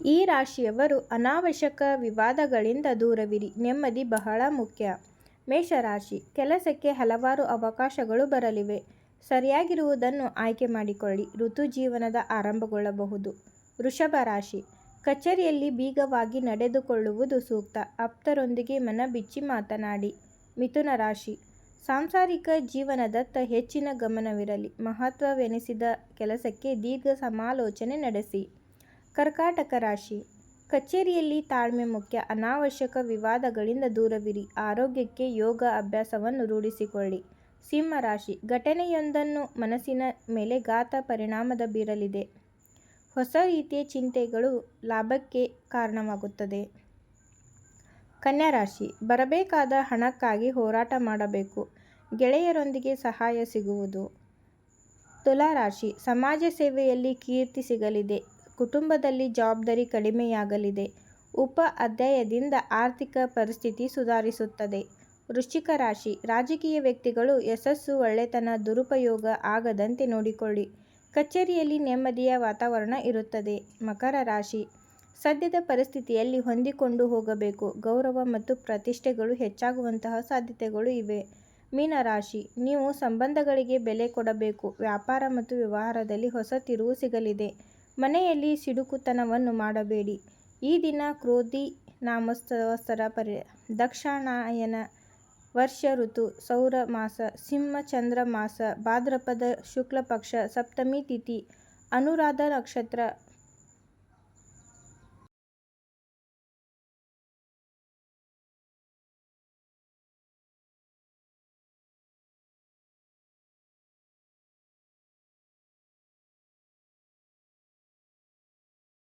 ಈ ರಾಶಿಯವರು ಅನಾವಶ್ಯಕ ವಿವಾದಗಳಿಂದ ದೂರವಿರಿ. ನೆಮ್ಮದಿ ಬಹಳ ಮುಖ್ಯ. ಮೇಷರಾಶಿ: ಕೆಲಸಕ್ಕೆ ಹಲವಾರು ಅವಕಾಶಗಳು ಬರಲಿವೆ. ಸರಿಯಾಗಿರುವುದನ್ನು ಆಯ್ಕೆ ಮಾಡಿಕೊಳ್ಳಿ. ಋತು ಜೀವನದ ಆರಂಭಗೊಳ್ಳಬಹುದು. ವೃಷಭ ರಾಶಿ: ಕಚೇರಿಯಲ್ಲಿ ಬೀಗವಾಗಿ ನಡೆದುಕೊಳ್ಳುವುದು ಸೂಕ್ತ. ಆಪ್ತರೊಂದಿಗೆ ಮನಬಿಚ್ಚಿ ಮಾತನಾಡಿ. ಮಿಥುನ ರಾಶಿ: ಸಾಂಸಾರಿಕ ಜೀವನದತ್ತ ಹೆಚ್ಚಿನ ಗಮನವಿರಲಿ. ಮಹತ್ವವೆನಿಸಿದ ಕೆಲಸಕ್ಕೆ ದೀರ್ಘ ಸಮಾಲೋಚನೆ ನಡೆಸಿ. ಕರ್ಕಾಟಕ ರಾಶಿ: ಕಚೇರಿಯಲ್ಲಿ ತಾಳ್ಮೆ ಮುಖ್ಯ. ಅನಾವಶ್ಯಕ ವಿವಾದಗಳಿಂದ ದೂರವಿರಿ. ಆರೋಗ್ಯಕ್ಕೆ ಯೋಗ ಅಭ್ಯಾಸವನ್ನು ರೂಢಿಸಿಕೊಳ್ಳಿ. ಸಿಂಹ ರಾಶಿ: ಘಟನೆಯೊಂದನ್ನು ಮನಸ್ಸಿನ ಮೇಲೆ ಗಾತ ಪರಿಣಾಮದ ಬೀರಲಿದೆ. ಹೊಸ ರೀತಿಯ ಚಿಂತೆಗಳು ಲಾಭಕ್ಕೆ ಕಾರಣವಾಗುತ್ತದೆ. ಕನ್ಯಾ ರಾಶಿ: ಬರಬೇಕಾದ ಹಣಕ್ಕಾಗಿ ಹೋರಾಟ ಮಾಡಬೇಕು. ಗೆಳೆಯರೊಂದಿಗೆ ಸಹಾಯ ಸಿಗುವುದು. ತುಲಾ ರಾಶಿ: ಸಮಾಜ ಸೇವೆಯಲ್ಲಿ ಕೀರ್ತಿ ಸಿಗಲಿದೆ. ಕುಟುಂಬದಲ್ಲಿ ಜವಾಬ್ದಾರಿ ಕಡಿಮೆಯಾಗಲಿದೆ. ಉಪ-ಅಧ್ಯಾಯದಿಂದ ಆರ್ಥಿಕ ಪರಿಸ್ಥಿತಿ ಸುಧಾರಿಸುತ್ತದೆ. ವೃಶ್ಚಿಕ ರಾಶಿ: ರಾಜಕೀಯ ವ್ಯಕ್ತಿಗಳು ಯಶಸ್ಸು, ಒಳ್ಳೆತನ, ದುರುಪಯೋಗ ಆಗದಂತೆ ನೋಡಿಕೊಳ್ಳಿ. ಕಚೇರಿಯಲ್ಲಿ ನೆಮ್ಮದಿಯ ವಾತಾವರಣ ಇರುತ್ತದೆ. ಮಕರ ರಾಶಿ: ಸದ್ಯದ ಪರಿಸ್ಥಿತಿಯಲ್ಲಿ ಹೊಂದಿಕೊಂಡು ಹೋಗಬೇಕು. ಗೌರವ ಮತ್ತು ಪ್ರತಿಷ್ಠೆಗಳು ಹೆಚ್ಚಾಗುವಂತಹ ಸಾಧ್ಯತೆಗಳು ಇವೆ. ಮೀನ ರಾಶಿ: ನೀವು ಸಂಬಂಧಗಳಿಗೆ ಬೆಲೆ ಕೊಡಬೇಕು. ವ್ಯಾಪಾರ ಮತ್ತು ವ್ಯವಹಾರದಲ್ಲಿ ಹೊಸ ತಿರುವು ಸಿಗಲಿದೆ. ಮನೆಯಲ್ಲಿ ಸಿಡುಕುತನವನ್ನು ಮಾಡಬೇಡಿ. ಈ ದಿನ ಕ್ರೋಧಿ ನಾಮಸಂವತ್ಸರ ದಕ್ಷಿಣಾಯನ ವರ್ಷ ಋತು, ಸೌರ ಮಾಸ, ಸಿಂಹ ಚಾಂದ್ರಮಾಸ ಭಾದ್ರಪದ ಶುಕ್ಲ ಪಕ್ಷ, ಸಪ್ತಮಿ ತಿಥಿ, ಅನುರಾಧ ನಕ್ಷತ್ರ